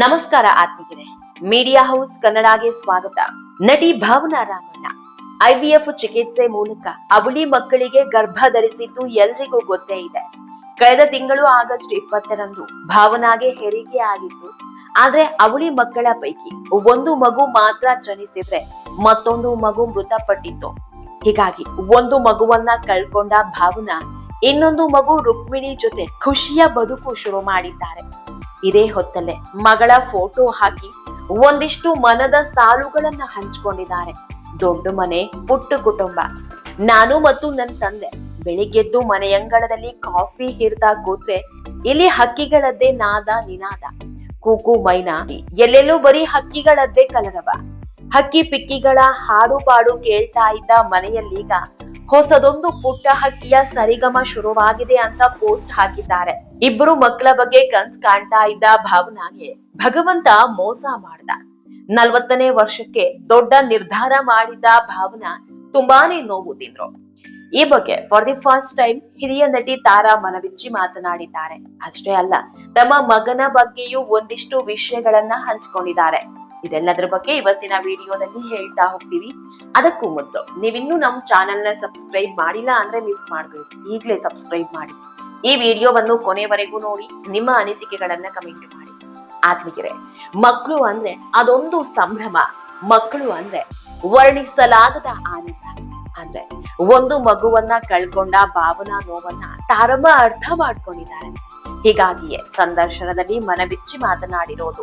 ನಮಸ್ಕಾರ ಆತ್ಮೀಯರೇ. Media house ಕನ್ನಡಗೆ ಸ್ವಾಗತ. ನಟಿ ಭಾವನಾ ರಾಮಣ್ಣ ಐವಿಎಫ್ ಚಿಕಿತ್ಸೆ ಮೂಲಕ ಅವಳಿ ಮಕ್ಕಳಿಗೆ ಗರ್ಭ ಧರಿಸಿದ್ದು ಎಲ್ರಿಗೂ ಗೊತ್ತೇ ಇದೆ. ಕಳೆದ ತಿಂಗಳು ಆಗಸ್ಟ್ ಇಪ್ಪತ್ತರಂದು ಭಾವನಾಗೆ ಹೆರಿಗೆ ಆಗಿತ್ತು. ಆದ್ರೆ ಅವಳಿ ಮಕ್ಕಳ ಪೈಕಿ ಒಂದು ಮಗು ಮಾತ್ರ ಜನಿಸಿದ್ರೆ ಮತ್ತೊಂದು ಮಗು ಮೃತಪಟ್ಟಿತ್ತು. ಹೀಗಾಗಿ ಒಂದು ಮಗುವನ್ನ ಕಳ್ಕೊಂಡ ಭಾವನಾ, ಇನ್ನೊಂದು ಮಗು ರುಕ್ಮಿಣಿ ಜೊತೆ ಖುಷಿಯ ಬದುಕು ಶುರು ಮಾಡಿದ್ದಾರೆ. ಇದೇ ಹೊತ್ತಲ್ಲೇ ಮಗಳ ಫೋಟೋ ಹಾಕಿ ಒಂದಿಷ್ಟು ಮನದ ಸಾಲುಗಳನ್ನ ಹಂಚಿಕೊಂಡಿದ್ದಾರೆ. ದೊಡ್ಡ ಮನೆ, ಪುಟ್ಟ ಕುಟುಂಬ. ನಾನು ಮತ್ತು ನನ್ನ ತಂದೆ ಬೆಳಿಗ್ಗೆದ್ದು ಮನೆಯಂಗಳದಲ್ಲಿ ಕಾಫಿ ಹಿಡ್ತಾ ಕೂತ್ರೆ ಇಲ್ಲಿ ಹಕ್ಕಿಗಳದ್ದೇ ನಾದ ನಿನಾದ. ಕೂಕು ಮೈನಾ, ಎಲ್ಲೆಲ್ಲೂ ಬರೀ ಹಕ್ಕಿಗಳದ್ದೇ ಕಲರವ. ಹಕ್ಕಿ ಪಿಕ್ಕಿಗಳ ಹಾಡು ಪಾಡು ಕೇಳ್ತಾ ಇದ್ದ ಮನೆಯಲ್ಲೀಗ ಹೊಸದೊಂದು ಪುಟ್ಟ ಹಕ್ಕಿಯ ಸರಿಗಮ ಶುರುವಾಗಿದೆ ಅಂತ ಪೋಸ್ಟ್ ಹಾಕಿದ್ದಾರೆ. ಇಬ್ರು ಮಕ್ಕಳ ಬಗ್ಗೆ ಕನ್ಸ್ ಕಾಣ್ತಾ ಇದ್ದ ಭಾವನಾಗೆ ಭಗವಂತ ಮೋಸ ಮಾಡ್ದ. ನಲ್ವತ್ತನೇ ವರ್ಷಕ್ಕೆ ದೊಡ್ಡ ನಿರ್ಧಾರ ಮಾಡಿದ ಭಾವನಾ ತುಂಬಾನೇ ನೋವು ತಿಂದ್ರು. ಈ ಬಗ್ಗೆ ಫಾರ್ ದಿ ಫಸ್ಟ್ ಟೈಮ್ ಹಿರಿಯ ನಟಿ ತಾರಾ ಮನವಿಚ್ಚಿ ಮಾತನಾಡಿದ್ದಾರೆ. ಅಷ್ಟೇ ಅಲ್ಲ, ತಮ್ಮ ಮಗನ ಬಗ್ಗೆಯೂ ಒಂದಿಷ್ಟು ವಿಷಯಗಳನ್ನ ಹಂಚಿಕೊಂಡಿದ್ದಾರೆ. ಇದೆಲ್ಲದರ ಬಗ್ಗೆ ಇವತ್ತಿನ ವಿಡಿಯೋದಲ್ಲಿ ಹೇಳ್ತಾ ಹೋಗ್ತೀವಿ. ಅದಕ್ಕೂ ಮೊದಲು ನೀವಿನ್ನೂ ನಮ್ಮ ಚಾನೆಲ್ನ ಸಬ್ಸ್ಕ್ರೈಬ್ ಮಾಡಿಲ್ಲ ಅಂದ್ರೆ ಮಿಸ್ ಮಾಡ್ಬೇಕು ಈಗಲೇ ಸಬ್ಸ್ಕ್ರೈಬ್ ಮಾಡಿ. ಈ ವಿಡಿಯೋವನ್ನು ಕೊನೆವರೆಗೂ ನೋಡಿ, ನಿಮ್ಮ ಅನಿಸಿಕೆಗಳನ್ನ ಕಮೆಂಟ್ ಮಾಡಿ. ಆತ್ಮೀಯರೇ ಮಕ್ಕಳು ಅಂದ್ರೆ ಅದೊಂದು ಸಂಭ್ರಮ. ಮಕ್ಕಳು ಅಂದ್ರೆ ವರ್ಣಿಸಲಾಗದ ಆನಂದ. ಅಂದ್ರೆ ಒಂದು ಮಗುವನ್ನ ಕಳ್ಕೊಂಡ ಭಾವನಾ, ನೋವನ್ನ ತಾರಮ್ಮ ಅರ್ಥ ಮಾಡ್ಕೊಂಡಿದ್ದಾರೆ. ಹೀಗಾಗಿಯೇ ಸಂದರ್ಶನದಲ್ಲಿ ಮನಬಿಚ್ಚಿ ಮಾತನಾಡಿರೋದು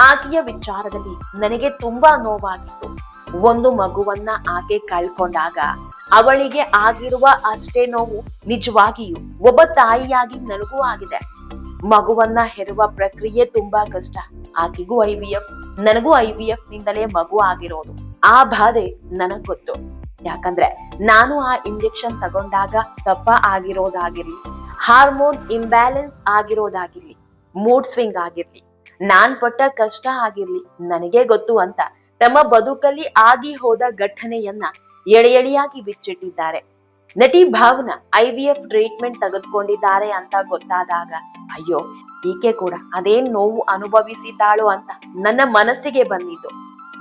ಆಕೆಯ ವಿಚಾರದಲ್ಲಿ ನನಗೆ ತುಂಬಾ ನೋವಾಗಿತ್ತು. ಒಂದು ಮಗುವನ್ನ ಆಕೆ ಕಳ್ಕೊಂಡಾಗ ಅವಳಿಗೆ ಆಗಿರುವ ಅಷ್ಟೇ ನೋವು ನಿಜವಾಗಿಯೂ ಒಬ್ಬ ತಾಯಿಯಾಗಿ ನನಗೂ ಆಗಿದೆ. ಮಗುವನ್ನ ಹೆರುವ ಪ್ರಕ್ರಿಯೆ ತುಂಬಾ ಕಷ್ಟ. ಆಕೆಗೂ ಐ ನನಗೂ ಐ ವಿ ನಿಂದಲೇ ಮಗು ಆಗಿರೋದು. ಆ ಬಾಧೆ ನನಗ್ ಗೊತ್ತು. ಯಾಕಂದ್ರೆ ನಾನು ಆ ಇಂಜೆಕ್ಷನ್ ತಗೊಂಡಾಗ ದಪ್ಪ ಆಗಿರೋದಾಗಿರ್ಲಿ, ಹಾರ್ಮೋನ್ ಇಂಬ್ಯಾಲೆನ್ಸ್ ಆಗಿರೋದಾಗಿರ್ಲಿ, ಮೂಡ್ ಸ್ವಿಂಗ್ ಆಗಿರ್ಲಿ ನಾನ್ ಪಟ್ಟ ಕಷ್ಟ ಆಗಿರ್ಲಿ, ನನಗೆ ಗೊತ್ತು ಅಂತ ತಮ್ಮ ಬದುಕಲ್ಲಿ ಆಗಿ ಹೋದ ಘಟನೆಯನ್ನ ಎಳೆ ಎಳೆಯಾಗಿ ಬಿಚ್ಚಿಟ್ಟಿದ್ದಾರೆ. ನಟಿ Bhavana I V F treatment ತೆಗೆದುಕೊಂಡಿದ್ದಾರೆ ಅಂತ ಗೊತ್ತಾದಾಗ, ಅಯ್ಯೋ, ಈಕೆ ಕೂಡ ಅದೇನ್ ನೋವು ಅನುಭವಿಸಿದ್ದಾಳು ಅಂತ ನನ್ನ ಮನಸ್ಸಿಗೆ ಬಂದಿದ್ದು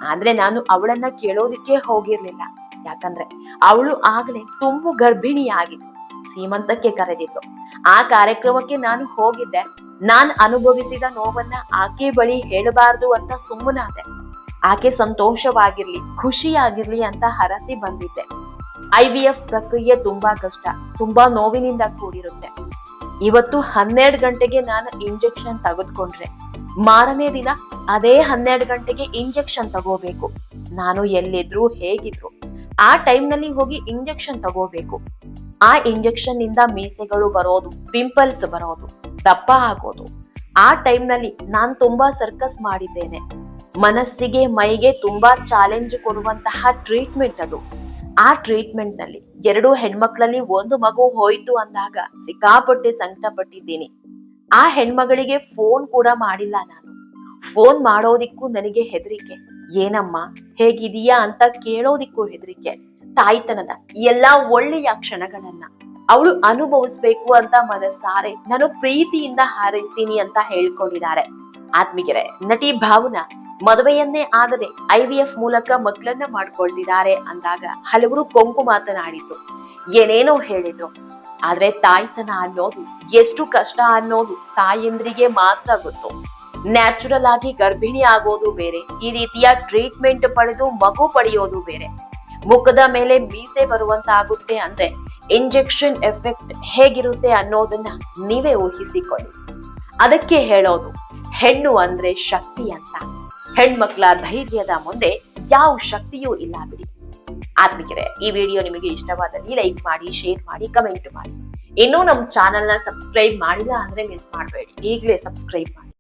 ಆದ್ರೆ ನಾನು ಅವಳನ್ನ ಕೇಳೋದಿಕ್ಕೆ ಹೋಗಿರ್ಲಿಲ್ಲ. ಯಾಕಂದ್ರೆ ಅವಳು ಆಗ್ಲೇ ತುಂಬು ಗರ್ಭಿಣಿಯಾಗಿತ್ತು ಸೀಮಂತಕ್ಕೆ ಕರೆದಿತ್ತು. ಆ ಕಾರ್ಯಕ್ರಮಕ್ಕೆ ನಾನು ಹೋಗಿದ್ದೆ. ನಾನ್ ಅನುಭವಿಸಿದ ನೋವನ್ನ ಆಕೆ ಬಳಿ ಹೇಳಬಾರ್ದು ಅಂತ ಸುಮ್ಮನಾದೆ. ಆಕೆ ಸಂತೋಷವಾಗಿರ್ಲಿ, ಖುಷಿಯಾಗಿರ್ಲಿ ಅಂತ ಹರಸಿ ಬಂದಿದ್ದೆ. ಐ ವಿ ಎಫ್ ಪ್ರಕ್ರಿಯೆ ತುಂಬಾ ಕಷ್ಟ, ತುಂಬಾ ನೋವಿನಿಂದ ಕೂಡಿರುತ್ತೆ. ಇವತ್ತು ಹನ್ನೆರಡು ಗಂಟೆಗೆ ನಾನು ಇಂಜೆಕ್ಷನ್ ತೆಗೆದುಕೊಂಡ್ರೆ, ಮಾರನೇ ದಿನ ಅದೇ ಹನ್ನೆರಡು ಗಂಟೆಗೆ ಇಂಜೆಕ್ಷನ್ ತಗೋಬೇಕು. ನಾನು ಎಲ್ಲಿದ್ರು ಹೇಗಿದ್ರು, ಆ ಟೈಮ್ನಲ್ಲಿ ಹೋಗಿ ಇಂಜೆಕ್ಷನ್ ತಗೋಬೇಕು. ಆ ಇಂಜೆಕ್ಷನ್ನಿಂದ ಮೀಸೆಗಳು ಬರೋದು, ಪಿಂಪಲ್ಸ್ ಬರೋದು. ದಪ್ಪ ಹಾಕೋದು ಆ ಟೈಮ್ನಲ್ಲಿ ನಾನು ತುಂಬಾ ಸರ್ಕಸ್ ಮಾಡಿದ್ದೇನೆ. ಮನಸ್ಸಿಗೆ, ಮೈಗೆ ತುಂಬಾ ಚಾಲೆಂಜ್ ಕೊಡುವಂತಹ ಟ್ರೀಟ್ಮೆಂಟ್ ಅದು. ಆ ಟ್ರೀಟ್ಮೆಂಟ್ನಲ್ಲಿ ಎರಡು ಹೆಣ್ಮಕ್ಳಲ್ಲಿ ಒಂದು ಮಗು ಹೋಯ್ತು ಅಂದಾಗ ಸಿಕ್ಕಾಪಟ್ಟೆ ಸಂಕಟ ಪಟ್ಟಿದ್ದೀನಿ ಆ ಹೆಣ್ಮಗಳಿಗೆ ಫೋನ್ ಕೂಡ ಮಾಡಿಲ್ಲ ನಾನು. ಫೋನ್ ಮಾಡೋದಿಕ್ಕೂ ನನಗೆ ಹೆದರಿಕೆ. ಏನಮ್ಮ, ಹೇಗಿದೀಯಾ ಅಂತ ಕೇಳೋದಿಕ್ಕೂ ಹೆದರಿಕೆ. ತಾಯ್ತನದ ಎಲ್ಲಾ ಒಳ್ಳೆಯ ಕ್ಷಣಗಳನ್ನ. ಅವಳು ಅನುಭವಿಸ್ಬೇಕು ಅಂತ ಮನಸ್ಸಾರೆ. ನಾನು ಪ್ರೀತಿಯಿಂದ ಹಾರೈಸ್ತೀನಿ ಅಂತ ಹೇಳ್ಕೊಂಡಿದ್ದಾರೆ. ಆತ್ಮಿಗೆರೆ ನಟಿ ಭಾವನಾ ಮದುವೆಯನ್ನೇ ಆಗದೆ ಐ ವಿ ಎಫ್ ಮೂಲಕ ಮಕ್ಕಳನ್ನ ಮಾಡ್ಕೊಳ್ತಿದ್ದಾರೆ ಅಂದಾಗ ಹಲವರು ಕೊಂಕು ಮಾತನಾಡಿದ್ರು. ಏನೇನೋ ಹೇಳಿದ್ರು. ಆದ್ರೆ ತಾಯ್ತನ ಅನ್ನೋದು ಎಷ್ಟು ಕಷ್ಟ ಅನ್ನೋದು ತಾಯಂದ್ರಿಗೆ ಮಾತ್ರ ಗೊತ್ತು. ನ್ಯಾಚುರಲ್ ಆಗಿ ಗರ್ಭಿಣಿ ಆಗೋದು ಬೇರೆ, ಈ ರೀತಿಯ ಟ್ರೀಟ್ಮೆಂಟ್ ಪಡೆದು ಮಗು ಪಡೆಯೋದು ಬೇರೆ. ಮುಖದ ಮೇಲೆ ಮೀಸೆ ಬರುವಂತಾಗುತ್ತೆ ಅಂದ್ರೆ ಇಂಜೆಕ್ಷನ್ ಎಫೆಕ್ಟ್ ಹೇಗಿರುತ್ತೆ ಅನ್ನೋದನ್ನ ನೀವೇ ಊಹಿಸಿಕೊಳ್ಳಿ. ಅದಕ್ಕೆ ಹೇಳೋದು, ಹೆಣ್ಣು ಅಂದ್ರೆ ಶಕ್ತಿ ಅಂತ. ಹೆಣ್ಮಕ್ಳ ಧೈರ್ಯದ ಮುಂದೆ ಯಾವ ಶಕ್ತಿಯೂ ಇಲ್ಲ ಬಿಡಿ. ಆತ್ಮಿಕರೇ, ಈ ವಿಡಿಯೋ ನಿಮಗೆ ಇಷ್ಟವಾದಲ್ಲಿ ಲೈಕ್ ಮಾಡಿ, ಶೇರ್ ಮಾಡಿ, ಕಮೆಂಟ್ ಮಾಡಿ. ಇನ್ನೂ ನಮ್ಮ ಚಾನೆಲ್ನ ಸಬ್ಸ್ಕ್ರೈಬ್ ಮಾಡಿಲ್ಲ ಅಂದ್ರೆ ಮಿಸ್ ಮಾಡಬೇಡಿ. ಈಗಲೇ ಸಬ್ಸ್ಕ್ರೈಬ್ ಮಾಡಿ.